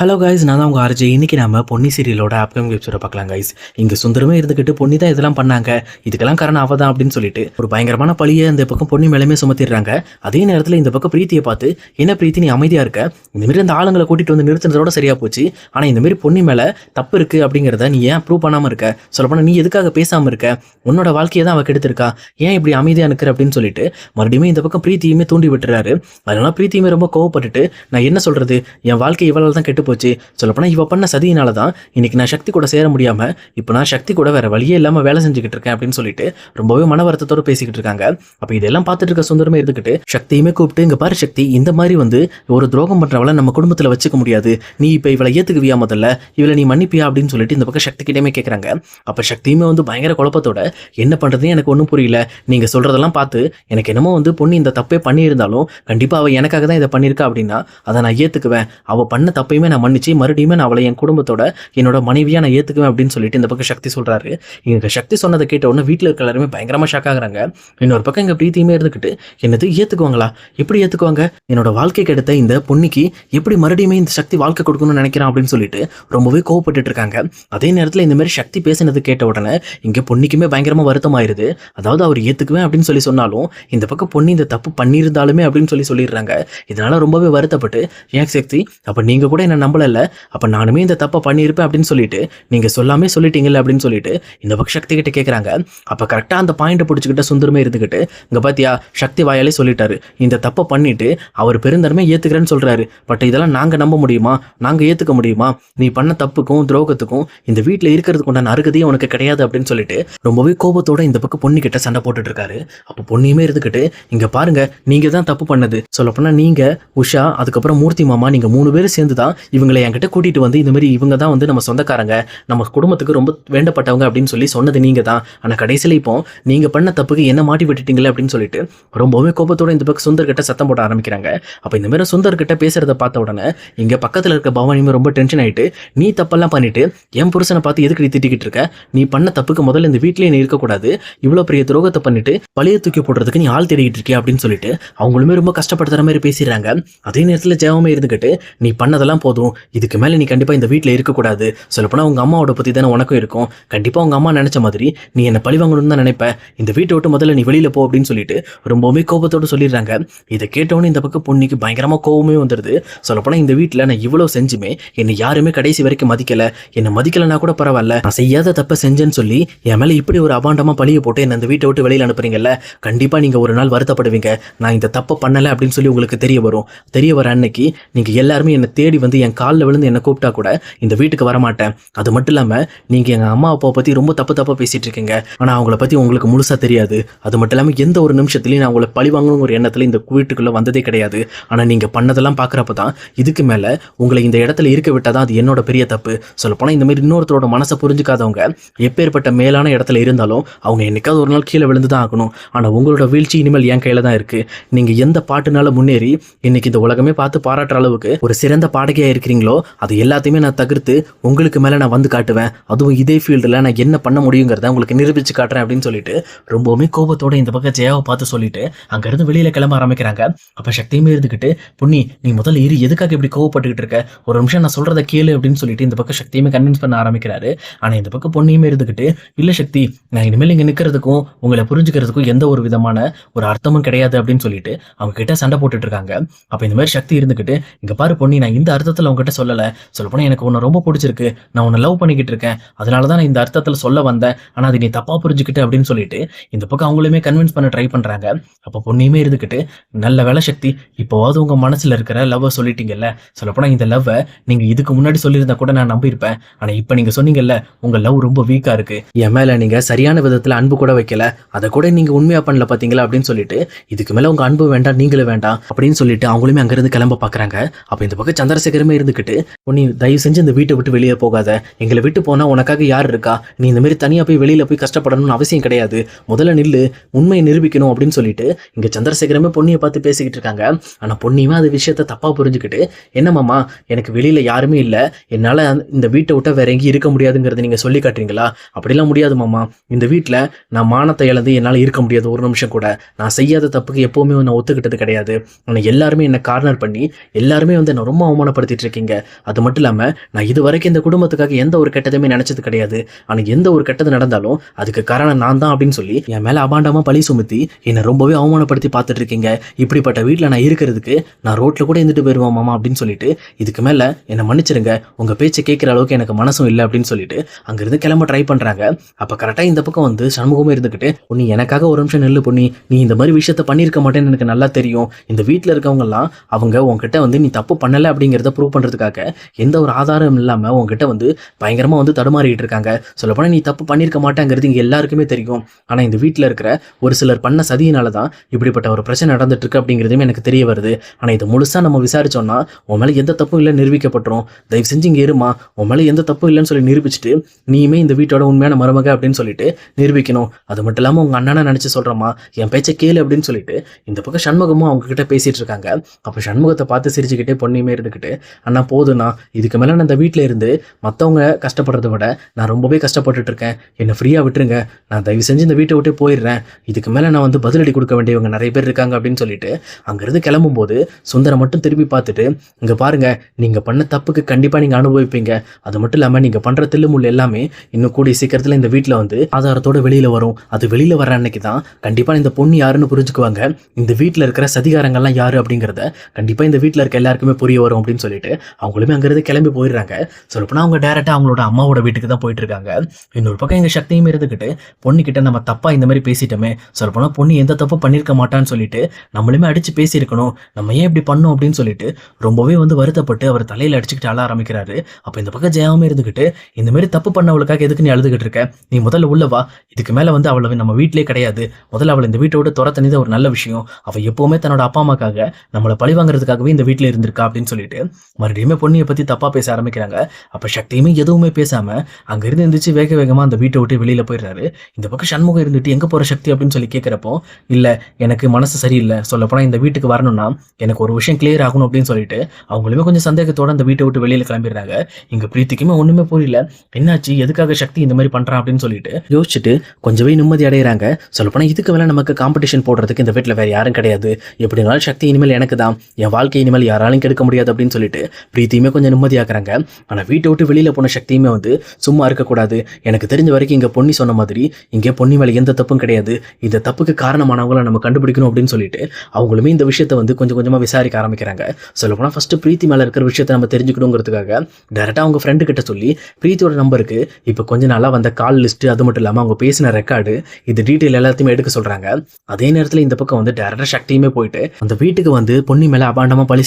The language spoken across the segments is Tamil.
ஹலோ கைஸ் நான் தான் உங்கள் ஆர்ஜி இன்றைக்கி நம்ம பொன்னி சீரியலோட அப்கமிங் எபிசோட பார்க்கலாம் கைஸ் இங்கே சுந்தரமே இருந்துக்கிட்டு பொன்னி தான் இதெல்லாம் பண்ணாங்க. இதுக்கெல்லாம் காரணம் அவள் தான் அப்படின்னு சொல்லிட்டு ஒரு பயங்கரமான பழியை இந்த பக்கம் பொன்னி மேலேயுமே சுமத்திடுறாங்க. அதே நேரத்தில் இந்த பக்கம் பிரீத்தியை பார்த்து என்ன பிரீத்தி நீ அமைதியாக இருக்க? இந்தமாரி அந்த ஆளுங்களை கூட்டிகிட்டு வந்து நிறுத்தினதோட சரியாக போச்சு. ஆனால் இந்தமாரி பொன்னி மேலே தப்பு இருக்குது அப்படிங்கிறத நீ ஏன் ப்ரூவ் பண்ணாமல் இருக்க? சொல்லப்போனால் நீ எதுக்காக பேசாமல் இருக்க? உன்னோட வாழ்க்கையை தான் அவ கெடுத்திருக்கா? ஏன் இப்படி அமைதியாக இருக்கிற அப்படின்னு சொல்லிட்டு மறுபடியும் இந்த பக்கம் பிரீத்தியுமே தூண்டி விட்டுறாரு. அதனால பிரீத்தியுமே ரொம்ப கோவப்பட்டுட்டு நான் என்ன சொல்கிறது என் வாழ்க்கை இவ்வளோ தான் கெட்டு போச்சு. சொல்லப்போனால் இவள் பண்ண சதியினால தான் இன்னைக்கு நான் சக்தி கூட சேர முடியாம இப்போ நான் சக்தி கூட வேற வழியே இல்லாமல் வேலை செஞ்சுக்கிட்டு இருக்கேன் அப்படின்னு சொல்லிட்டு ரொம்பவே மன வருத்தத்தோடு பேசிக்கிட்டு இருக்காங்க. அப்போ இதெல்லாம் பார்த்துட்டு இருக்க சுந்தரமே இருந்துக்கிட்டு சக்தியுமே கூப்பிட்டு இங்கே பாரு சக்தி இந்த மாதிரி வந்து ஒரு துரோகம் பண்ணுறவளை நம்ம குடும்பத்தில் வச்சுக்க முடியாது. நீ இப்போ இவளை ஏற்றுக்குவியா முதல்ல? இவளை நீ மன்னிப்பியா? அப்படின்னு சொல்லிட்டு இந்த பக்கம் சக்தி கிட்டேயுமே கேட்குறாங்க அப்போ சக்தியுமே வந்து பயங்கர குழப்பத்தோட என்ன பண்ணுறதுன்னு எனக்கு ஒன்றும் புரியல. நீங்க சொல்றதெல்லாம் பார்த்து எனக்கு என்னமோ வந்து பொண்ணு இந்த தப்பே பண்ணியிருந்தாலும் கண்டிப்பா அவ எனக்காக தான் இதை பண்ணியிருக்கா அப்படின்னா அதை நான் ஏத்துக்குவேன். அவ பண்ண தப்பையுமே நான் மன்னிச்சு மறுபடியுமே நான் அவளை என் குடும்பத்தோட என்னோட மனைவியாக நான் ஏற்றுக்குவேன் அப்படின்னு சொல்லிட்டு இந்த பக்கம் சக்தி சொல்கிறாரு இங்க சக்தி சொன்னதை கேட்ட உடனே வீட்டில் இருக்க எல்லாருமே பயங்கரமாக ஷாக் ஆகுறாங்க. இன்னொரு பக்கம் எங்கள் பிரீத்தியுமே இருந்துக்கிட்டு என்னது ஏற்றுக்குவாங்களா எப்படி ஏற்றுக்குவாங்க என்னோட வாழ்க்கைக்கு எடுத்த இந்த பொண்ணுக்கு எப்படி மறுபடியுமே இந்த சக்தி வாழ்க்கை கொடுக்கணும்னு நினைக்கிறான் அப்படின்னு சொல்லிட்டு ரொம்பவே கோவப்பட்டு இருக்காங்க. அதே நேரத்தில் இந்த மாதிரி சக்தி பேசினது கேட்ட உடனே இங்கே பொண்ணுக்குமே வருத்தம் வருத்தமாயிருது. அதாவது அவர் ஏற்றுக்குவேன் அப்படின்னு சொல்லி சொன்னாலும் இந்த பக்கம் பொண்ணு இந்த தப்பு பண்ணியிருந்தாலுமே அப்படின்னு சொல்லி சொல்லிடுறாங்க. இதனால ரொம்பவே வருத்தப்பட்டு ஏன் சக்தி அப்போ நீங்கள் கூட என்ன நம்பளம் இல்லை அப்போ நானுமே இந்த தப்பை பண்ணியிருப்பேன் அப்படின்னு சொல்லிட்டு நீங்கள் சொல்லாமே சொல்லிட்டீங்கல்ல அப்படின்னு சொல்லிட்டு இந்த பக்கம் சக்தி கிட்ட கேட்குறாங்க அப்போ கரெக்டாக அந்த பாயிண்ட்டை பிடிச்சிக்கிட்ட சுந்தரமே இருந்துக்கிட்டு இங்கே பார்த்தியா சக்தி வாயாலே சொல்லிட்டாரு. இந்த தப்பை பண்ணிட்டு அவர் பெருந்தன்மை ஏற்றுக்கிறேன்னு சொல்கிறாரு பட் இதெல்லாம் நாங்கள் நம்ப முடியுமா? நாங்கள் ஏத்துக்க முடியுமா? நீ பண்ண தப்புக்கும் துரோகத்துக்கும் இந்த வீட்டில் இருக்கிறதுக்கு உண்டான அருகதையே உனக்கு கிடையாது அப்படின்னு சொல்லிட்டு ரொம்பவே கோபத்தோட இந்த பக்கம் பொண்ணு கிட்ட சண்டை போட்டுட்டு இருக்காரு அப்போ பொண்ணையுமே இருந்துக்கிட்டு இங்கே பாருங்க நீங்கள் தான் தப்பு பண்ணது. சொல்லப்போனால் நீங்கள் உஷா அதுக்கப்புறம் மூர்த்தி மாமா நீங்கள் மூணு பேரும் சேர்ந்து தான் இவங்களை என்கிட்ட கூட்டிகிட்டு வந்து இந்த மாதிரி இவங்க தான் வந்து நம்ம சொந்தக்காரங்க நம்ம குடும்பத்துக்கு ரொம்ப வேண்டப்பட்டவங்க அப்படின்னு சொல்லி சொன்னது நீங்கள் தான். ஆனால் கடைசியில இப்போ நீங்கள் பண்ண தப்புக்கு என்ன மாட்டி விட்டுட்டீங்களே அப்படின்னு சொல்லிட்டு ரொம்பவே கோபத்தோட இந்த பக்கம் சுந்தர்கிட்ட சத்தம் போட ஆரம்பிக்கிறாங்க. அப்போ இந்த மாதிரி சுந்தர்கிட்ட பேசுகிறத பார்த்த உடனே இங்கே பக்கத்தில் இருக்க பவானியுமே ரொம்ப டென்ஷன் ஆயிட்டு நீ தப்பெல்லாம் பண்ணிட்டு என் புருஷனை பார்த்து எதுக்கு நீ திட்டிக்கிட்டு இருக்க? நீ பண்ண தப்புக்கு முதல்ல இந்த வீட்டிலே நீ இருக்கக்கூடாது. இவ்வளோ பெரிய துரோகத்தை பண்ணிட்டு பழைய தூக்கி போடுறதுக்கு நீ ஆள் தேடிக்கிட்டு இருக்கியா? அப்படின்னு சொல்லிட்டு அவங்களுமே ரொம்ப கஷ்டப்படுத்துற மாதிரி பேசிடுறாங்க. அதே நேரத்தில் ஜெவமே இருந்துக்கிட்டு நீ பண்ணதெல்லாம் போதும். இதுக்கு மேலே நீ கண்டிப்பாக இந்த வீட்டில் இருக்கக்கூடாது. சொல்லப்போனால் உங்கள் அம்மாவோட பற்றி தானே உனக்கும் இருக்கும். கண்டிப்பாக உங்கள் அம்மா நினச்ச மாதிரி நீ என்னை பழி வாங்கணும்னு தான் நினைப்பேன் இந்த வீட்டை விட்டு முதல்ல நீ வெளியில் போ அப்படின்னு சொல்லிட்டு ரொம்பவுமே கோபத்தோடு சொல்லிடுறாங்க. இதை கேட்டவொன்னே இந்த பக்கம் பொண்ணுக்கு பயங்கரமாக கோவமே வந்துடுது சொல்லப்போனால் இந்த வீட்டில் நான் இவ்வளோ செஞ்சுமே என்னை யாருமே கடைசி வரைக்கும் மதிக்கலை. என்னை மதிக்கலைன்னா கூட பரவாயில்ல. நான் செய்யாத தப்பை செஞ்சேன்னு சொல்லி என் மேலே இப்படி ஒரு அபாண்டமாக பழிய போட்டு என்னை இந்த வீட்டை விட்டு வெளியில் அனுப்புறீங்கல்ல கண்டிப்பாக நீங்கள் ஒரு நாள் வருத்தப்படுவீங்க. நான் இந்த தப்பை பண்ணலை அப்படின்னு சொல்லி உங்களுக்கு தெரிய வரும். தெரிய வர அன்னைக்கு நீங்கள் எல்லாருமே என்னை தேடி வந்து என் காலில் விழுந்து என்னை கூப்பிட்டா கூட இந்த வீட்டுக்கு வரமாட்டேன். அது மட்டும் இல்லாமல் நீங்கள் எங்கள் அம்மா அப்பாவை பற்றி ரொம்ப தப்பு தப்பாக பேசிகிட்டு இருக்கீங்க. ஆனால் அவங்கள பற்றி உங்களுக்கு முழுசாக தெரியாது. அது மட்டும் இல்லாமல் எந்த ஒரு நிமிஷத்துலையும் நான் உங்களை பழி வாங்கணும் ஒரு எண்ணத்தில் இந்த வீட்டுக்குள்ளே வந்ததே கிடையாது. ஆனால் நீங்கள் பண்ணதெல்லாம் பார்க்குறப்ப தான் இதுக்கு மேலே உங்களை இந்த இடத்துல இருக்க விட்டால் தான் அது என்னோட பெரிய தப்பு. சொல்லப்போனால் இந்தமாதிரி இன்னொருத்தரோட மனசை புரிஞ்சுக்காதவங்க எப்பேற்பட்ட மேலான இடத்துல இருந்தாலும் அவங்க என்றைக்காவது ஒரு நாள் கீழே விழுந்து தான் ஆகணும். ஆனால் உங்களோட வீழ்ச்சி இனிமேல் என் கையில் தான் இருக்குது நீங்கள் எந்த பாட்டுனால முன்னேறி இன்னைக்கு இந்த உலகமே பார்த்து பாராட்டுற அளவுக்கு ஒரு சிறந்த பாடகையாக இருக்கிறீங்களோ அது எல்லாத்தையுமே நான் தவிர்த்து உங்களுக்கு மேலே நான் வந்து காட்டுவேன். அதுவும் இதே ஃபீல்டில் நான் என்ன பண்ண முடியுங்கிறத உங்களுக்கு நிரூபிச்சு காட்டுறேன் அப்படின்னு சொல்லிட்டு ரொம்பவுமே கோபத்தோட இந்த பக்கம் ஜெயாவை பார்த்து சொல்லிட்டு அங்கேருந்து வெளியில் கிளம்ப ஆரம்பிக்கிறாங்க. அப்போ சக்தியுமே இருந்துக்கிட்டு புண்ணி நீ முதல்ல இரு எதுக்காக இப்படி கோவப்பட்டுக்கிட்டு இருக்க? ஒரு நிமிஷம் நான் சொல்கிறத கேளு அப்படின்னு சொல்லிட்டு இந்த பக்கம் சக்தியுமே கன்வின்ஸ் பண்ண ஆரம்பிக்கிறாரு. ஆனால் இந்த பக்கம் பொண்ணையுமே இருந்துக்கிட்டு இல்லை சக்தி நான் இனிமேல் இங்கே நிற்கிறதுக்கும் உங்களை புரிஞ்சுக்கிறதுக்கும் எந்த ஒரு விதமான ஒரு அர்த்தமும் கிடையாது அப்படின்னு சொல்லிட்டு அவங்க கிட்ட சண்டை போட்டுட்டு இருக்காங்க. அப்போ இந்த மாதிரி சக்தி இருந்துக்கிட்டு இங்க பாரு பொண்ணி நான் இந்த அர்த்தத்தில் உங்ககிட்ட சொல்லலை. சொல்லப்போனால் எனக்கு உன்னை ரொம்ப பிடிச்சிருக்கு. நான் உன்னை லவ் பண்ணிக்கிட்டு இருக்கேன். அதனால தான் நான் இந்த அர்த்தத்தில் சொல்ல வந்தேன். ஆனால் அது நீ தப்பாக புரிஞ்சுக்கிட்டு அப்படின்னு சொல்லிட்டு இந்த பக்கம் அவங்களுமே கன்வின்ஸ் பண்ண ட்ரை பண்ணுறாங்க அப்போ பொண்ணையுமே இருந்துக்கிட்டு நல்ல வேலை சக்தி இப்போவாவது உங்கள் மனசில் இருக்கிற லவ்வை சொல்லிட்டீங்கல்ல. சொல்லப்போனால் இந்த லவ்வை நீங்கள் இதுக்கு முன்னாடி சொல்லியிருந்தா கூட நான் நம்பியிருப்பேன். ஆனால் இப்போ நீங்கள் சொன்னீங்கல்ல உங்கள் லவ் ரொம்ப வீக்காக இருக்கு. என் மேலே நீங்கள் சரியான விதத்தில் அன்பு கூட வைக்கல. அதை கூட நீங்கள் உண்மையாக பண்ணல பார்த்தீங்களா அப்படின்னு சொல்லிட்டு இதுக்கு மேலே உங்கள் அன்பு வேண்டாம் நீங்களும் வேண்டாம் அப்படின்னு சொல்லிட்டு அவங்களுமே அங்கேருந்து கிளம்ப பார்க்குறாங்க அப்போ இந்த பக்கம் சந்திரசேகரமே இருந்துக்கிட்டு நீ தயவு செஞ்சு இந்த வீட்டை விட்டு வெளியே போகாத. எங்களை விட்டு போனால் உனக்காக யார் இருக்கா? நீ இந்த மாதிரி தனியாக போய் வெளியில் போய் கஷ்டப்படணும்னு அவசியம் கிடையாது. முதல்ல நில்லு உண்மையை நிரூபிக்கணும் அப்படின்னு சொல்லிட்டு இங்கே சந்திரசேகரமே பொன்னியை பார்த்து பேசிக்கிட்டு இருக்காங்க. ஆனால் பொன்னியுமே அது விஷயத்த தப்பாக புரிஞ்சுக்கிட்டு என்னமாம்மா எனக்கு வெளியில் யாருமே இல்லை. என்னால் இந்த வீட்டை விட்ட வேற எங்கேயும் இருக்க முடியாதுங்கிறத நீங்கள் சொல்லி காட்டுறீங்களா? அப்படிலாம் முடியாது மாமா. இந்த வீட்டில் நான் மானத்தை இழந்து என்னால் இருக்க முடியாது ஒரு நிமிஷம் கூட. நான் செய்யாத தப்புக்கு எப்போவுமே நான் ஒத்துக்கிட்டது கிடையாது. ஆனால் எல்லாருமே என்னை கார்னர் பண்ணி எல்லாருமே வந்து என்னை ரொம்ப அவமானப்படுத்திட்டு இருக்கீங்க அது மட்டும் இல்லாமல் நான் இது வரைக்கும் இந்த குடும்பத்துக்காக எந்த ஒரு கெட்டதுமே நினச்சது கிடையாது. ஆனால் எந்த ஒரு கெட்டது நடந்தாலும் அதுக்கு காரணம் நான் தான் அப்படின்னு சொல்லி என் மேலே அபாண்டமாக பழி சுமத்தி என்னை ரொம்பவே அவமானப்படுத்தி பார்த்துட்டு இருக்கீங்க இப்படிப்பட்ட வீட்டில் நான் இருக்கிறதுக்கு நான் ரோட்டில் கூட இருந்துட்டு போயிடுவேன் மாமா அப்படின்னு சொல்லிட்டு இதுக்கு மேலே என்னை மன்னிச்சிருங்க. உங்கள் பேச்சை கேட்குற அளவுக்கு எனக்கு மனசும் இல்லை அப்படின்னு சொல்லிட்டு அங்கேருந்து கிளம்ப ட்ரை பண்ணுறாங்க அப்போ கரெக்டாக இந்த பக்கம் வந்து சண்முகமும் இருந்துக்கிட்டு நீ எனக்காக ஒரு நிமிஷம் நெல்லு பொண்ணி நீ இந்த மாதிரி விஷயத்த பண்ணியிருக்க மாட்டேன்னு எனக்கு நல்லா தெரியும். இந்த வீட்டில் இருக்கவங்கலாம் அவங்க உங்ககிட்ட வந்து நீ தப்பு பண்ணலை அப்படிங்கிறத ப்ரூவ் பண்ணுறதுக்காக எந்த ஒரு ஆதாரம் இல்லாமல் உங்ககிட்ட வந்து பயங்கரமாக வந்து தடுமாறிட்டு இருக்காங்க. சொல்லப்போனால் நீ தப்பு பண்ணியிருக்க மாட்டேங்கிறது இங்கே எல்லாருக்குமே தெரியும். ஆனால் இந்த வீட்டில் இருக்கிற ஒரு சிலர் பண்ண சதியினால தான் இப்படிப்பட்ட ஒரு பிரச்சனை நடந்துட்டுருக்கு அப்படிங்கிறதுமே எனக்கு தெரிய வருது. ஆனால் இது முழுசாக நம்ம விசாரிச்சோம்னா உன் மேலே எந்த தப்பும் இல்லை நிரூபிக்கப்பட்டுரும். தயவு செஞ்சு இங்கே இருமா. உன் மேலே எந்த தப்பும் இல்லைன்னு சொல்லி நிரூபிச்சுட்டு நீயுமே இந்த வீட்டோட உண்மையான மருமக அப்படின்னு சொல்லிட்டு நிரூபிக்கணும். அது மட்டும் இல்லாமல் உங்கள் அண்ணனை நினச்சி சொல்கிறோமா என் பேச்சை கேளு அப்படின்னு சொல்லிட்டு இந்த பக்கம் சண்முகமும் அவங்க கிட்ட பேசிகிட்டு இருக்காங்க. அப்போ சண்முகத்தை பார்த்து சிரிச்சுக்கிட்டே பொண்ணையுமே இருந்துக்கிட்டு அண்ணா போதுண்ணா. இதுக்கு மேலே நான் இந்த வீட்டில் இருந்து மற்றவங்க கஷ்டப்படுறத விட நான் ரொம்பவே கஷ்டப்பட்டுட்டு இருக்கேன் என்னை ஃப்ரீயாக விட்டுருங்க. நான் தயவு செஞ்சு இந்த வீட்டை விட்டு போயிடுறேன். இதுக்கு மேலே நான் வந்து பதிலடி கொடுக்க வேண்டியவங்க நிறைய பேர் இருக்காங்க அப்படின்னு சொல்லிட்டு அங்கேருந்து கிளம்பும்போது சுந்தரம் மட்டும் திரும்பி பார்த்துட்டு இங்கே பாருங்க நீங்கள் பண்ண தப்புக்கு கண்டிப்பாக நீங்கள் அனுபவிப்பீங்க. அது மட்டும் இல்லாமல் நீங்கள் பண்ணுற தில்லுமுள் எல்லாமே இன்னும் கூடிய சீக்கிரத்தில் இந்த வீட்டில் வந்து ஆதாரத்தோட வெளியில் வரும். அது வெளியில் வர அன்னைக்கு தான் கண்டிப்பாக இந்த பொண்ணு யாருன்னு புரிஞ்சுக்குவாங்க. இந்த வீட்டில் இருக்கிற சதிகாரங்கள்லாம் யார் அப்படிங்கிறத கண்டிப்பாக இந்த வீட்டில் இருக்க எல்லாருக்குமே புரிய வரும் அப்படின்னு சொல்லிட்டு அவங்களுமே அங்கேருந்து கிளம்பி போயிடுறாங்க. சொல்லப்போனால் அவங்க டேரெக்டாக அவங்களோட அம்மாவோட வீட்டுக்கு தான் போயிட்டு இருக்காங்க இன்னொரு பக்கம் எங்கள் சக்தியும் இருந்துக்கிட்டு பொண்ணுக்கிட்ட நம்ம தப்பாக இந்த மாதிரி பேசிட்டோமே சொல்லப்போனால் பொண்ணு எந்த தப்பு பண்ணியிருக்க மாட்டான்னு சொல்லிட்டு நம்மளுமே அடித்து பேசியிருக்கணும். நம்ம ஏன் இப்படி பண்ணோம் அப்படின்னு சொல்லிட்டு ரொம்பவே வந்து வருத்தப்பட்டு அவர் தலையில் அடிச்சுக்கிட்டு அழ ஆரம்பிக்கிறாரு. அப்போ இந்த பக்கம் ஜெயாவும் இருந்துக்கிட்டு இந்த மாதிரி தப்பு பண்ணவளுக்காக எதுக்கு நீ அழுதுகிட்டு இருக்க? நீ முதல்ல உள்ள வா. இதுக்கு மேலே வந்து அவளை நம்ம வீட்டிலே கிடையாது. முதல்ல அவளை இந்த வீட்டை விட்டு துரத்தனிது ஒரு நல்ல விஷயம். அவள் எப்போவுமே தன்னோட அப்பா அம்மாக்காக நம்மளை பழி வாங்குறதுக்காகவே இந்த வீட்டில் இருந்திருக்கா அப்படின்னு சொல்லிட்டு மறுபடியுமே பொண்ணியை பற்றி தப்பாக பேச ஆரம்பிக்கிறாங்க. அப்போ சக்தியுமே எதுவுமே பேசாமல் அங்கேருந்து இருந்துச்சு வேக வேகமாக அந்த வீட்டை விட்டு வெளியில் போயிடுறாரு. இந்த பக்கம் சண்முகம் இருந்துட்டு எங்கே போகிற சக்தி? அப்படின்னு சொல்லி கேட்குறப்போ இல்லை எனக்கு மனசு சரியில்லை. சொல்லப்போனால் இந்த வீட்டுக்கு வரணும்னா எனக்கு ஒரு விஷயம் கிளியர் ஆகணும் அப்படின்னு சொல்லிட்டு அவங்களுமே கொஞ்சம் சந்தேகத்தோட அந்த வீட்டை விட்டு வெளியில் கிளம்பிடுறாங்க. இங்கே பிரீத்திக்குமே ஒன்றுமே புரியல. என்னாச்சு? எதுக்காக சக்தி இந்த மாதிரி பண்ணுறான் அப்படின்னு சொல்லிட்டு யோசிச்சுட்டு கொஞ்சமே நிம்மதி அடைகிறாங்க சொல்லப்போனால் இதுக்கு மேலே நமக்கு காம்படிஷன் போடுறதுக்கு இந்த வீட்டில் வேறு யாரும் கிடையாது. எப்படினாலும் சக்தி இனிமேல் எனக்கு தான். என் வாழ்க்கை இனிமேல் யாராலையும் கெடுக்க முடியாது அப்படின்னு சொல்லிட்டு பிரீத்தியுமே கொஞ்சம் நிம்மதியாக்குறாங்க. ஆனால் வீட்டை விட்டு வெளியில் போன சக்தியுமே வந்து சும்மா இருக்கக்கூடாது. எனக்கு தெரிஞ்ச வரைக்கும் இங்கே பொன்னி சொன்ன மாதிரி இங்கே பொன்னி மேலே எந்த தப்பும் கிடையாது. இந்த தப்புக்கு காரணமானவங்கள நம்ம கண்டுபிடிக்கணும் அப்படின்னு சொல்லிட்டு அவங்களுமே இந்த விஷயத்தை வந்து கொஞ்சம் கொஞ்சமாக விசாரிக்க ஆரம்பிக்கிறாங்க. சொல்லப்போனால் ஃபஸ்ட்டு பிரீத்தி மேலே இருக்கிற விஷயத்தை நம்ம தெரிஞ்சுக்கணுங்கிறதுக்காக டேரெக்டாக அவங்க ஃப்ரெண்டு கிட்ட சொல்லி பிரீத்தியோட நம்பருக்கு இப்போ கொஞ்ச நாளாக வந்த கால் லிஸ்ட்டு அது மட்டும் இல்லாமல் அவங்க பேசின ரெக்கார்டு இது டீட்டெயில் எல்லாத்தையுமே எடுக்க சொல்கிறாங்க அதே நேரத்தில் இந்த பக்கம் வந்து டேரக்டாக சக்தியுமே போயிட்டு அந்த வீட்டுக்கு வந்து பொன்னி மேலே அபாண்டமாக பழி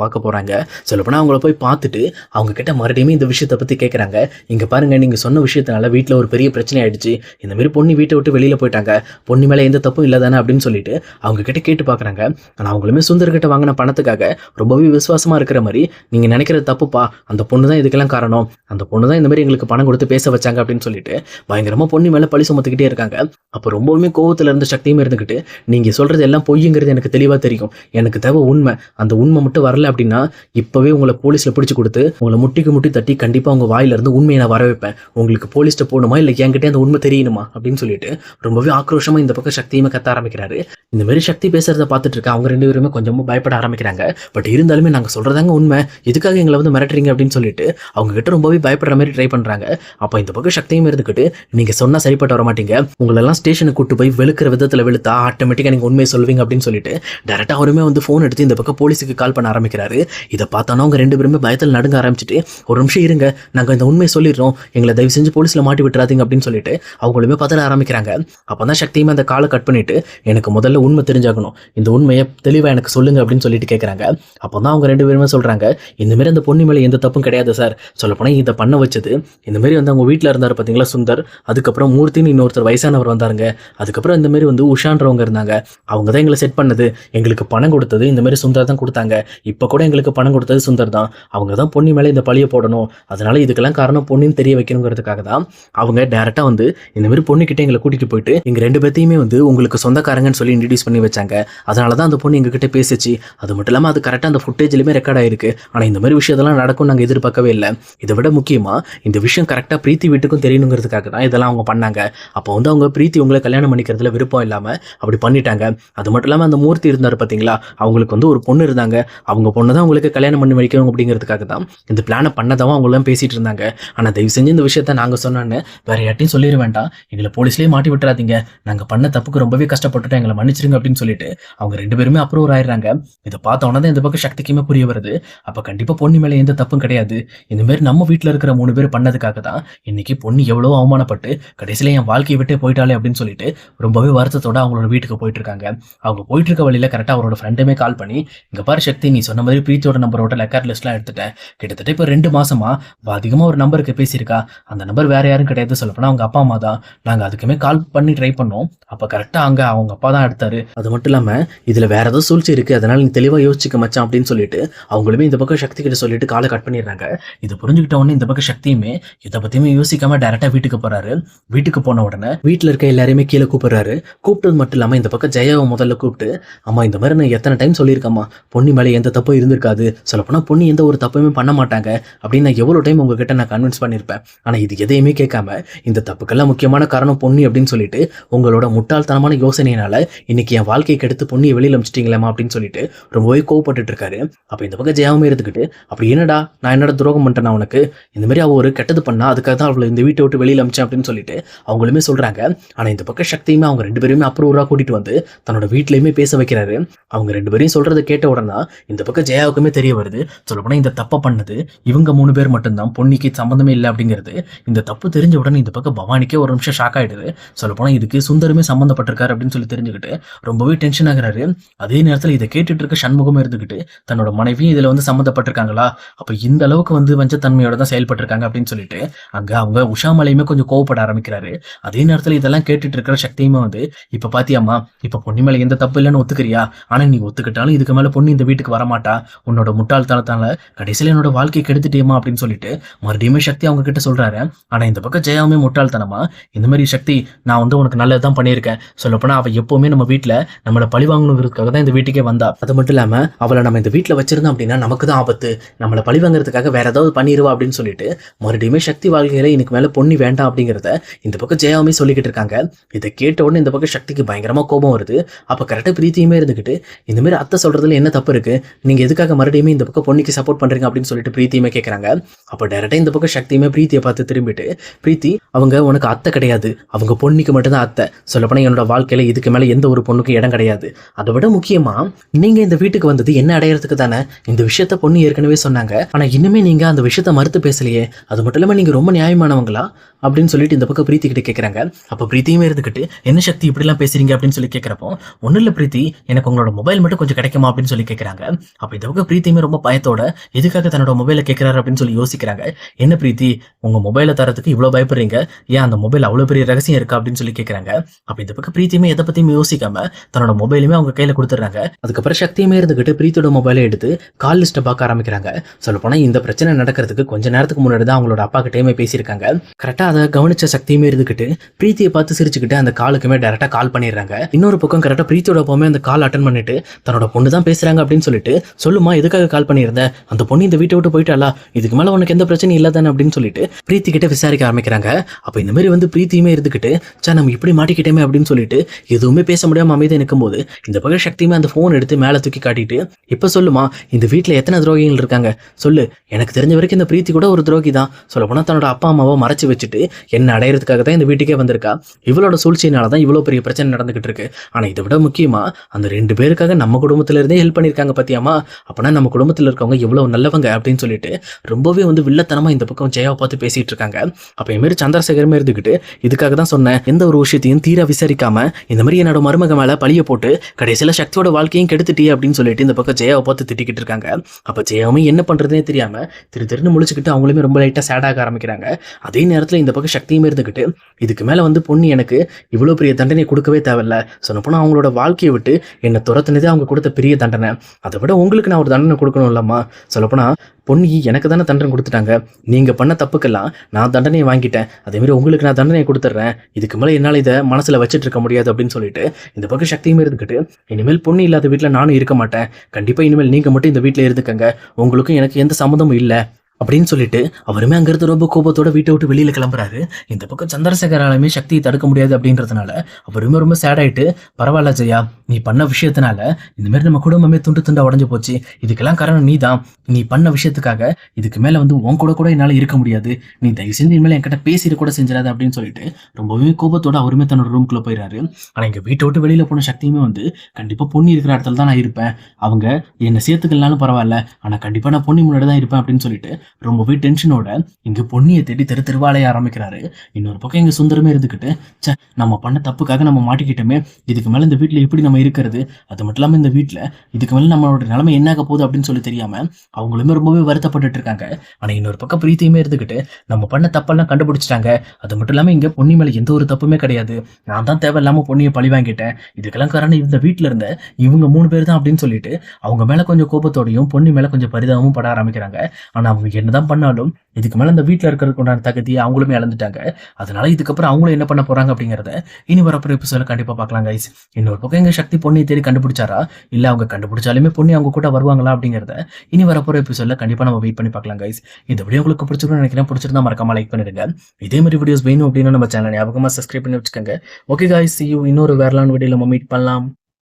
பார்க்க போகிறாங்க சொல்லப்போனால் அவங்கள போய் பார்த்துட்டு அவங்க கிட்ட மறுபடியும் இந்த விஷயத்தை பற்றி கேட்குறாங்க இங்கே பாருங்கள் நீங்கள் சொன்ன விஷயத்தினால வீட்டில் ஒரு பெரிய பிரச்சனை ஆயிடுச்சு. இந்தமாரி பொண்ணு வீட்டை விட்டு வெளியில் போயிட்டாங்க. பொண்ணு மேலே எந்த தப்பும் இல்லை தானே அப்படின்னு சொல்லிட்டு அவங்க கிட்ட கேட்டு பார்க்குறாங்க ஆனால் அவங்களுமே சுந்தர்கிட்ட வாங்கின பணத்துக்காக ரொம்பவே விசுவாசமாக இருக்கிற மாதிரி நீங்கள் நினைக்கிற தப்புப்பா அந்த பொண்ணு தான் இதுக்கெல்லாம் காரணம். அந்த பொண்ணு தான் இந்தமாரி எங்களுக்கு பணம் கொடுத்து பேச வச்சாங்க அப்படின்னு சொல்லிட்டு பயங்கரமாக பொண்ணு மேலே பழி சுமத்துக்கிட்டே இருக்காங்க. அப்போ ரொம்பவுமே கோவத்தில் இருந்த சக்தியும் இருந்துக்கிட்டு நீங்கள் சொல்கிறது எல்லாம் பொய்யுங்கிறது எனக்கு தெளிவாக தெரியும். எனக்கு தேவை உண்மை. அந்த உண்மை மட்டும் வரல அப்படின்னா இப்போ இப்போவே உங்களை போலீஸில் பிடிச்சி கொடுத்து உங்களை முட்டிக்கு முட்டி தட்டி கண்டிப்பாக உங்கள் வாயிலிருந்து உண்மையை நான் வர வைப்பேன் உங்களுக்கு போலீஸ்ட்ட போகணுமா? இல்லை என்கிட்ட அந்த உண்மை தெரியணுமா? அப்படின்னு சொல்லிட்டு ரொம்பவே ஆக்ரோஷமாக இந்த பக்கம் சக்தியுமே கத்த ஆரம்பிக்கிறாரு. இந்த மாதிரி சக்தி பேசுறத பார்த்துட்டு இருக்க அவங்க ரெண்டு பேருமே கொஞ்சமாக பயப்பட ஆரம்பிக்கிறாங்க. பட் இருந்தாலுமே நாங்கள் சொல்கிறதாங்க உண்மை. எதுக்காக எங்களை வந்து மிரட்டுறீங்க அப்படின்னு சொல்லிட்டு அவங்க கிட்ட ரொம்பவே பயப்படுற மாதிரி ட்ரை பண்ணுறாங்க அப்போ இந்த பக்கம் சக்தியும் இருந்துக்கிட்டு நீங்கள் சொன்னால் சரிப்பட்டு வர மாட்டீங்க உங்களெல்லாம் ஸ்டேஷனுக்கு கூட்டு போய் வெளுக்கிற விதத்தில் வெளுத்தா ஆட்டோமேட்டிக்காக நீங்கள் உண்மையை சொல்வீங்க அப்படின்னு சொல்லிட்டு டேரெக்டாக அவருமே வந்து ஃபோன் எடுத்து இந்த பக்கம் போலீஸுக்கு கால் பண்ண ஆரம்பிக்கிறாரு. இதை ஆனால் அவங்க ரெண்டு பேருமே பயத்தில் நடுங்க ஆரம்பிச்சிட்டு ஒரு நிமிஷம் இருங்க நாங்கள் இந்த உண்மையை சொல்லிடுறோம். எங்களை தயவு செஞ்சு போலீஸில் மாட்டி விட்டுறாதீங்க அப்படின்னு சொல்லிட்டு அவங்களுமே பதற ஆரம்பிக்கிறாங்க. அப்போ தான் சக்தியுமே அந்த காலை கட் பண்ணிவிட்டு எனக்கு முதல்ல உண்மை தெரிஞ்சாகணும். இந்த உண்மையை தெளிவாக எனக்கு சொல்லுங்க அப்படின்னு சொல்லிட்டு கேட்குறாங்க அப்போ தான் அவங்க ரெண்டு பேருமே சொல்கிறாங்க இந்தமாரி அந்த பொண்ணு மேலே எந்த தப்பும் கிடையாது சார். சொல்லப்போனால் இதை பண்ண வச்சது இந்தமாரி வந்து அவங்க வீட்டில் இருந்தார் பார்த்தீங்களா சுந்தர். அதுக்கப்புறம் மூர்த்தின்னு இன்னொருத்தர் வயசானவர் வந்தாருங்க. அதுக்கப்புறம் இந்தமாரி வந்து உஷான்றவங்க இருந்தாங்க. அவங்க தான் எங்களை செட் பண்ணது. எங்களுக்கு பணம் கொடுத்தது இந்தமாரி சுந்தர் தான் கொடுத்தாங்க. இப்போ கூட எங்களுக்கு பணம் கொடுத்தது சுந்தர் தான். அவங்க தான் பொண்ணு மேலே இந்த பழியை போடணும். அதனால இதுக்கெல்லாம் காரணம் பொண்ணுன்னு தெரிய வைக்கணுங்கிறதுக்காக தான் அவங்க டேரெக்டாக வந்து இந்த மாதிரி பொண்ணுக்கிட்ட எங்களை கூட்டிகிட்டு போயிட்டு எங்கள் ரெண்டு பேர்த்தையுமே வந்து உங்களுக்கு சொந்தக்காரங்கன்னு சொல்லி இன்ட்ரடியூஸ் பண்ணி வச்சாங்க. அதனால தான் அந்த பொண்ணு எங்ககிட்ட பேசிச்சு. அது மட்டும் இல்லாமல் அது கரெக்டாக அந்த ஃபுட்டேஜ்லையுமே ரெக்கார்ட் ஆயிருக்கு. ஆனால் இந்த மாதிரி விஷயத்தெல்லாம் நடக்கும் நாங்கள் எதிர்பார்க்கவே இல்லை. இதை விட முக்கியமாக இந்த விஷயம் கரெக்டாக பிரீத்தி வீட்டுக்கும் தெரியணுங்கிறதுக்காக தான் இதெல்லாம் அவங்க பண்ணாங்க. அப்போ வந்து அவங்க பிரீத்தி உங்களை கல்யாணம் பண்ணிக்கிறதுல விருப்பம் இல்லாமல் அப்படி பண்ணிட்டாங்க. அது மட்டும் இல்லாமல் அந்த மூர்த்தி இருந்தார் பார்த்தீங்களா அவங்களுக்கு வந்து ஒரு பொண்ணு இருந்தாங்க. அவங்க பொண்ணு தான் உங்களுக்கு கல்யாணம் பண்ணி பண்ணி வைக்கணும் அப்படிங்கிறதுக்காக தான் இந்த பிளானை பண்ணதாவும் அவங்களாம் பேசிட்டு இருந்தாங்க. ஆனால் தயவு செஞ்சு இந்த விஷயத்த நாங்கள் சொன்னோன்னு வேற யார்ட்டையும் சொல்லிட வேண்டாம். எங்களை போலீஸ்லேயே மாட்டி விட்டுறாதீங்க. நாங்கள் பண்ண தப்புக்கு ரொம்பவே கஷ்டப்பட்டுட்டோம். எங்களை மன்னிச்சிருங்க அப்படின்னு சொல்லிட்டு அவங்க ரெண்டு பேருமே அப்ரூவ் ஆயிடுறாங்க. இதை பார்த்த உடனே இந்த பக்கம் சக்திக்குமே புரிய வருது. அப்போ கண்டிப்பாக பொண்ணு மேலே எந்த தப்பும் கிடையாது. இந்தமாரி நம்ம வீட்டில் இருக்கிற மூணு பேர் பண்ணதுக்காக தான் இன்னைக்கு பொண்ணு எவ்வளோ அவமானப்பட்டு கடைசியில் என் வாழ்க்கையை விட்டே போயிட்டாலே அப்படின்னு சொல்லிட்டு ரொம்பவே வருத்தத்தோட அவங்களோட வீட்டுக்கு போயிட்டு இருக்காங்க. அவங்க போயிட்டு இருக்க வழியில கரெக்டாக அவரோட ஃப்ரெண்டுமே கால் பண்ணி இங்கே பாரு சக்தி நீ சொன்ன மாதிரி பிரீத்தோட நம்பரோட ரெக்கார்ட் லிஸ்ட்லாம் எடுத்துட்டேன். கிட்டத்தட்ட இப்போ ரெண்டு மாசமா அவ அதிகமாக ஒரு நம்பருக்கு பேசியிருக்கா. அந்த நம்பர் வேற யாரும் கிடையாது சொல்லப்போனா அவங்க அப்பா அம்மா தான். நாங்கள் அதுக்குமே கால் பண்ணி ட்ரை பண்ணோம். அப்போ கரெக்டாக அங்கே அவங்க அப்பா தான் எடுத்தாரு. அது மட்டும் இல்லாமல் இதில் வேற ஏதோ சூழ்ச்சி இருக்கு. அதனால நீ தெளிவாக யோசிச்சுக்க மச்சான் அப்படின்னு சொல்லிட்டு அவங்களுமே இந்த பக்கம் சக்தி கிட்ட சொல்லிட்டு காலை கட் பண்ணிடுறாங்க. இது புரிஞ்சுக்கிட்ட உடனே இந்த பக்கம் சக்தியுமே இதை பற்றியுமே யோசிக்காம டேரெக்டாக வீட்டுக்கு போறாரு. வீட்டுக்கு போன உடனே வீட்டில் இருக்க எல்லாரையுமே கீழே கூப்பிடுறாரு. கூப்பிட்டது மட்டும் இல்லாமல் இந்த பக்கம் ஜெயாவை முதல்ல கூப்பிட்டு அம்மா இந்த மாதிரி நான் எத்தனை டைம் சொல்லியிருக்கேம்மா? பொன்னி மேலே எந்த தப்பும் இருந்திருக்காது. சொல்லப்போனால் ஆனால் பொண்ணு எந்த ஒரு தப்புமே பண்ண மாட்டாங்க அப்படின்னு நான் எவ்வளோ டைம் உங்ககிட்ட நான் கன்வின்ஸ் பண்ணியிருப்பேன் ஆனால் இது எதையுமே கேட்காம இந்த தப்புக்கெல்லாம் முக்கியமான காரணம் பொண்ணு அப்படின்னு சொல்லிட்டு உங்களோட முட்டாள்தனமான யோசனையினால இன்னைக்கு என் வாழ்க்கையை கெடுத்து பொண்ணியை வெளியில் அமிச்சிட்டீங்களேம்மா அப்படின்னு சொல்லிட்டு ரொம்பவே கோவப்பட்டுட்டு இருக்காரு. அப்போ இந்த பக்கம் ஜெயாவும் இருந்துக்கிட்டு அப்படி என்னடா? நான் என்னடா துரோகம் பண்ணிட்டேன் உனக்கு? இந்த மாதிரி அவள் ஒரு கெட்டது பண்ணா அதுக்காக தான் அவளை இந்த வீட்டை விட்டு வெளியில் அமிச்சேன் அப்படின்னு சொல்லிட்டு அவங்களுமே சொல்றாங்க. ஆனால் இந்த பக்கம் சக்தியுமே அவங்க ரெண்டு பேருமே அப்ரூவராக கூட்டிட்டு வந்து தன்னோட வீட்லையுமே பேச வைக்கிறாரு. அவங்க ரெண்டு பேரையும் சொல்றதை கேட்ட உடனே இந்த பக்கம் ஜெயாவுக்குமே தெரிய வருது. சொல்லப்போனால் இந்த தப்பை பண்ணது இவங்க மூணு பேர் மட்டும்தான். பொன்னிக்கு சம்மந்தமே இல்லை அப்படிங்கிறது. இந்த தப்பு தெரிஞ்ச உடனே இந்த பக்கம் பவானிக்கே ஒரு நிமிஷம் ஷாக் ஆகிடுது சொல்லப்போனால் இதுக்கு சுந்தரமே சம்மந்தப்பட்டிருக்காரு அப்படின்னு சொல்லி தெரிஞ்சுக்கிட்டு ரொம்பவே டென்ஷன் ஆகுறாரு. அதே நேரத்தில் இதை கேட்டுட்டு இருக்க சண்முகமும் இருந்துக்கிட்டு தன்னோட மனைவியும் இதில் வந்து சம்மந்தப்பட்டிருக்காங்களா அப்போ இந்த அளவுக்கு வந்து வஞ்சத்தன்மையோட தான் செயல்பட்டிருக்காங்க அப்படின்னு சொல்லிட்டு அங்கே அவங்க உஷாமலையுமே கொஞ்சம் கோவப்பட ஆரம்பிக்கிறாரு. அதே நேரத்தில் இதெல்லாம் கேட்டுட்டு இருக்கிற சக்தியுமே வந்து இப்போ பாத்தியாம்மா இப்போ பொன்னி மேலே எந்த தப்பு இல்லைன்னு ஒத்துக்கிறியா? ஆனால் நீ ஒத்துக்கிட்டாலும் இதுக்கு மேலே பொண்ணு இந்த வீட்டுக்கு வரமாட்டா. உன்னோட முட்டாள் முட்டாள்தனத்தால கடைசியில் என்னோட வாழ்க்கையை கெடுத்துட்டேமா அப்படின்னு சொல்லிட்டு மறுபடியுமே சக்தி அவங்க கிட்ட சொல்றாரு. ஆனா இந்த பக்கம் ஜெயாவுமே முட்டாள்தனமா இந்த மாதிரி சக்தி நான் வந்து உனக்கு நல்லது தான் பண்ணியிருக்கேன். சொல்லப்போனா அவள் எப்பவுமே நம்ம வீட்டில் நம்மளை பழி வாங்கணுங்கிறதுக்காக தான் இந்த வீட்டுக்கே வந்தா. அது மட்டும் இல்லாமல் அவளை நம்ம இந்த வீட்டில் வச்சிருந்தோம் அப்படின்னா நமக்கு தான் ஆபத்து. நம்மளை பழி வாங்குறதுக்காக வேற ஏதாவது பண்ணிடுவா அப்படின்னு சொல்லிட்டு மறுபடியுமே சக்தி வாழ்க்கையில எனக்கு மேல பொண்ணு வேண்டாம் அப்படிங்கிறத இந்த பக்கம் ஜெயாவுமே சொல்லிக்கிட்டு இருக்காங்க. இதை கேட்ட உடனே இந்த பக்கம் சக்திக்கு பயங்கரமா கோபம் வருது. அப்போ கரெக்டாக பிரீத்தியுமே இருந்துக்கிட்டு இந்த மாதிரி அத்தை சொல்றதுல என்ன தப்பு இருக்கு? நீங்க எதுக்காக மறுபடியுமே இந்த பக்கம் பொண்ணுக்கு சப்போர்ட் பண்றீங்க அப்படின்னு சொல்லிட்டு பிரீத்தியுமே கேட்குறாங்க அப்போ டேரக்டாக இந்த பக்கம் சக்தியுமே பிரீத்தியை பார்த்து திரும்பிட்டு பிரீத்தி அவங்க உனக்கு அத்தை கிடையாது. அவங்க பொண்ணுக்கு மட்டும்தான் அத்தை. சொல்லப்போனால் என்னோட வாழ்க்கையில இதுக்கு மேலே எந்த ஒரு பொண்ணுக்கும் இடம் கிடையாது. அதை விட முக்கியமா நீங்க இந்த வீட்டுக்கு வந்தது என்ன அடையறதுக்கு தானே? இந்த விஷயத்த பொண்ணு ஏற்கனவே சொன்னாங்க. ஆனா இன்னுமே நீங்க அந்த விஷயத்த மறுத்து பேசலையே. அது மட்டும் இல்லாம நீங்க ரொம்ப நியாயமானவங்களா? அப்படின்னு சொல்லிட்டு இந்த பக்கம் பிரீத்தி கிட்ட கேட்குறாங்க அப்போ பிரீத்தியுமே இருந்துக்கிட்டு என்ன சக்தி இப்படிலாம் பேசுறீங்க? அப்படின்னு சொல்லி கேட்குறப்போ ஒன்றும் இல்லை பிரீத்தி. எனக்கு உங்களோட மொபைல் மட்டும் கொஞ்சம் கிடைக்குமா? அப்படின்னு சொல்லி கேட்குறாங்க அப்போ இந்த பக்கம் பிரீத்தியுமே ரொம்ப பயத்தோட எதுக்காக தன்னோட மொபைலை கேட்குறாரு அப்படின்னு சொல்லி யோசிக்கிறாங்க. என்ன பிரீத்தி உங்க மொபைலை தரத்துக்கு இவ்வளோ பயப்படுறீங்க? ஏன் அந்த மொபைல் அவ்வளோ பெரிய ரகசியம் இருக்கா? அப்படின்னு சொல்லி கேட்குறாங்க அப்போ இந்த பக்கம் பிரீத்தியுமே எதை பத்தியும் யோசிக்காம தன்னோட மொபைலுமே அவங்க கையில் கொடுத்துட்றாங்க. அதுக்கப்புறம் சக்தியுமே இருந்துக்கிட்டு பிரீத்தியோட மொபைலை எடுத்து கால் லிஸ்ட்டை பார்க்க ஆரம்பிக்கிறாங்க. சொல்லப்போனால் இந்த பிரச்சனை நடக்கிறதுக்கு கொஞ்ச நேரத்துக்கு முன்னாடி தான் அவங்களோட அப்பா கிட்டேயுமே பேசியிருக்காங்க. கரெக்டாக அதை கவனிச்ச சக்தியுமே இருந்துக்கிட்டு பிரீத்தியை பார்த்து சிரிச்சுக்கிட்டு அந்த காலுக்குமே டேரெக்டாக கால் பண்ணிடுறாங்க. இன்னொரு பக்கம் கரெக்டாக பிரீத்தியோட போமே அந்த கால் அட்டன் பண்ணிட்டு தன்னோட பொண்ணு தான் பேசுறாங்க அப்படின்னு சொல்லிட்டு சொல்லுமா எதுக்காக கால் பண்ணியிருந்த அந்த பொண்ணு இந்த வீட்டை விட்டு போயிட்டாளா? இதுக்கு மேலே உனக்கு எந்த பிரச்சனையும் இல்லை தானே அப்படின்னு சொல்லிட்டு பிரீத்தி கிட்ட விசாரிக்க ஆரம்பிக்கிறாங்க. அப்போ இந்த மாதிரி வந்து பிரீத்தியுமே இருந்துக்கிட்டு சே நம்ம இப்படி மாட்டிக்கிட்டேமே அப்படின்னு சொல்லிட்டு எதுவுமே பேச முடியாம அமைதியாக நிற்கும்போது இந்த பகல் சக்தியுமே அந்த ஃபோன் எடுத்து மேலே தூக்கி காட்டிட்டு இப்போ சொல்லுமா இந்த வீட்டில் எத்தனை துரோகிகள் இருக்காங்க? சொல்லு. எனக்கு தெரிஞ்ச வரைக்கும் இந்த பிரீத்தி கூட ஒரு துரோகி தான். சொல்லப்போனால் தன்னோட அப்பா அம்மாவை மறைச்சு வச்சுட்டு என்ன அடையிறதுக்காக தான் இந்த வீட்டுக்கே வந்திருக்கா. இவளோட சூழ்ச்சியினால தான் இவ்வளோ பெரிய பிரச்சனை நடந்துகிட்டு இருக்கு. ஆனால் இதை விட முக்கியமாக அந்த ரெண்டு பேருக்காக நம்ம குடும்பத்திலிருந்தே ஹெல்ப் பண்ணியிருக்காங்க பார்த்தியாமா அப்போனா நம்ம குடும்பத்தில் இருக்கவங்க எவ்வளோ நல்லவங்க அப்படின்னு சொல்லிட்டு ரொம்பவே வந்து வில்லத்தனமாக இந்த பக்கம் ஜெயாவை பார்த்து பேசிட்டு இருக்காங்க. அப்போ இதுமாரி சந்திரசேகரமே இருந்துக்கிட்டு இதுக்காக தான் சொன்னேன். எந்த ஒரு விஷயத்தையும் தீர விசாரிக்காம இந்த மாதிரி என்னோட மருமக மேலே பழிய போட்டு கடைசியில் சக்தியோட வாழ்க்கையும் கெடுத்துட்டே அப்படின்னு சொல்லிட்டு இந்த பக்கம் ஜெயாவை பார்த்து திட்டிக்கிட்டு இருக்காங்க. அப்போ ஜெயாவுமே என்ன பண்ணுறதுனே தெரியாமல் திரு திருன்னு முழிச்சுக்கிட்டு அவங்களுமே ரொம்ப லைட்டாக சேடாக ஆரம்பிக்கிறாங்க. அதே நேரத்தில் இந்த பக்கம் சக்தியுமே இருந்துக்கிட்டு இதுக்கு மேலே வந்து பொண்ணு எனக்கு இவ்வளோ பெரிய தண்டனை கொடுக்கவே தேவையில்ல. சொன்னப்போனால் அவங்களோட வாழ்க்கையை விட்டு என்னை துரத்துனதே அவங்க கொடுத்த பெரிய தண்டனை. அதை விட உங்களுக்கு நான் ஒரு தண்டனை கொடுக்கணும் சொல்லலாமா? சொல்லப்போனால் பொன்னி எனக்கு தானே தண்டனை கொடுத்துட்டாங்க. நீங்கள் பண்ண தப்புக்கெல்லாம் நான் தண்டனையை வாங்கிட்டேன். அதேமாரி உங்களுக்கு நான் தண்டனையை கொடுத்துட்றேன். இதுக்கு மேலே என்னால் இதை மனசில் வச்சுட்டு இருக்க முடியாது அப்படின்னு சொல்லிட்டு இந்த பக்கம் சக்தியுமே இருந்துக்கிட்டு இனிமேல் பொண்ணு இல்லாத வீட்டில் நானும் இருக்க மாட்டேன். கண்டிப்பாக இனிமேல் நீங்கள் மட்டும் இந்த வீட்டில் இருந்துக்கங்க. உங்களுக்கும் எனக்கு எந்த சம்மந்தமும் இல்லை. அப்படின்னு சொல்லிட்டு அவருமே அங்கிருந்து ரொம்ப கோபத்தோட வீட்டை விட்டு வெளியில கிளம்புறாரு. இந்த பக்கம் சந்திரசேகராலுமே சக்தியை தடுக்க முடியாது அப்படின்றதுனால அவருமே ரொம்ப சேட் ஆயிட்டு பரவாயில்ல ஜெயா நீ பண்ண விஷயத்தினால இந்த மாதிரி நம்ம குடும்பமே துண்டு துண்டா உடஞ்சு போச்சு. இதுக்கெல்லாம் காரணம் நீ தான் நீ பண்ண விஷயத்துக்காக இதுக்கு மேல வந்து உன் கூட கூட என்னால இருக்க முடியாது. நீ தயவு செஞ்சு இனிமேல் என்கிட்ட பேசிட்டு கூட செஞ்சிடாத அப்படின்னு சொல்லிட்டு ரொம்பவே கோபத்தோட அவருமே தன்னோட ரூம்குள்ள போயிடுறாரு ஆனா எங்க வீட்டை விட்டு வெளியில போன சக்தியுமே வந்து கண்டிப்பா பொண்ணு இருக்கிற இடத்துல தான் நான் இருப்பேன். அவங்க என்னை சேர்த்துக்கலனாலும் பரவாயில்ல. ஆனா கண்டிப்பா நான் பொண்ணு முன்னாடி தான் இருப்பேன் அப்படின்னு சொல்லிட்டு ரொம்பவே டென்ஷனோட இங்க பொன்னியை தேடி தெரு தெருவாலைய ஆரம்பிக்கிறாரு. இன்னொரு பக்கம் இங்க சுந்தரமே இருந்துக்கிட்டு ச்சே நம்ம பண்ண தப்புக்காக நம்ம மாட்டிக்கிட்டோமே இதுக்கு மேல இந்த வீட்டில் எப்படி நம்ம இருக்கிறது? அது மட்டும் இல்லாம இந்த வீட்ல இதுக்கு மேல நம்மளோட நிலைமை என்னாக போகுது அப்படின்னு சொல்லி தெரியாம அவங்களுமே ரொம்பவே வருத்தப்பட்டுட்டு இருக்காங்க. ஆனா இன்னொரு பக்கம் பிரீத்தியுமே இருந்துக்கிட்டு நம்ம பண்ண தப்பெல்லாம் கண்டுபிடிச்சிட்டாங்க. அது மட்டும் இல்லாம இங்க பொன்னி மேல எந்த ஒரு தப்புமே கிடையாது. நான் தான் தேவையில்லாம பொண்ணியை பழி வாங்கிட்டேன். இதுக்கெல்லாம் காரணம் இந்த வீட்டில் இருந்த இவங்க மூணு பேர் தான் அப்படின்னு சொல்லிட்டு அவங்க மேல கொஞ்சம் கோபத்தோடையும் பொண்ணி மேல கொஞ்சம் பரிதாபமும் பட ஆரம்பிக்கிறாங்க. ஆனா அவங்க என்னதான் பண்ணாலும் இதுக்கு மேலே இந்த வீட்டில் இருக்கிறதுக்கு உண்டான தகுதியை அவங்களுமே இழந்துட்டாங்க. அதனால இதுக்கப்புறம் அவங்களும் என்ன பண்ண போறாங்க அப்படிங்கிறத இனி வரப்போற எபிசோட கண்டிப்பாக பார்க்கலாம் கைஸ் இன்னொரு பக்கம் எங்க சக்தி பொண்ணியை தேடி கண்டுபிடிச்சாரா? இல்லை அவங்க கண்டுபிடிச்சாலுமே பொண்ணி அவங்க கூட வருவாங்களா அப்படிங்கிறத இனி வரப்போற எபிசோட கண்டிப்பாக நம்ம வெயிட் பண்ணி பார்க்கலாம் கைஸ் இந்த வீடியோ உங்களுக்கு பிடிச்சிருக்கும்னு நினைக்கிறேன். பிடிச்சிருந்தா மறக்காம லைக் பண்ணிடுங்க. இதே மாதிரி வீடியோஸ் வேணும் அப்படின்னா நம்ம சேனல் ஞாபகமாக சப்ஸ்கிரைப் பண்ணி வச்சுக்கோங்க. ஓகே கைஸ் யூ இன்னொரு வேறலான வீடியோல நம்ம மீட் பண்ணலாம்.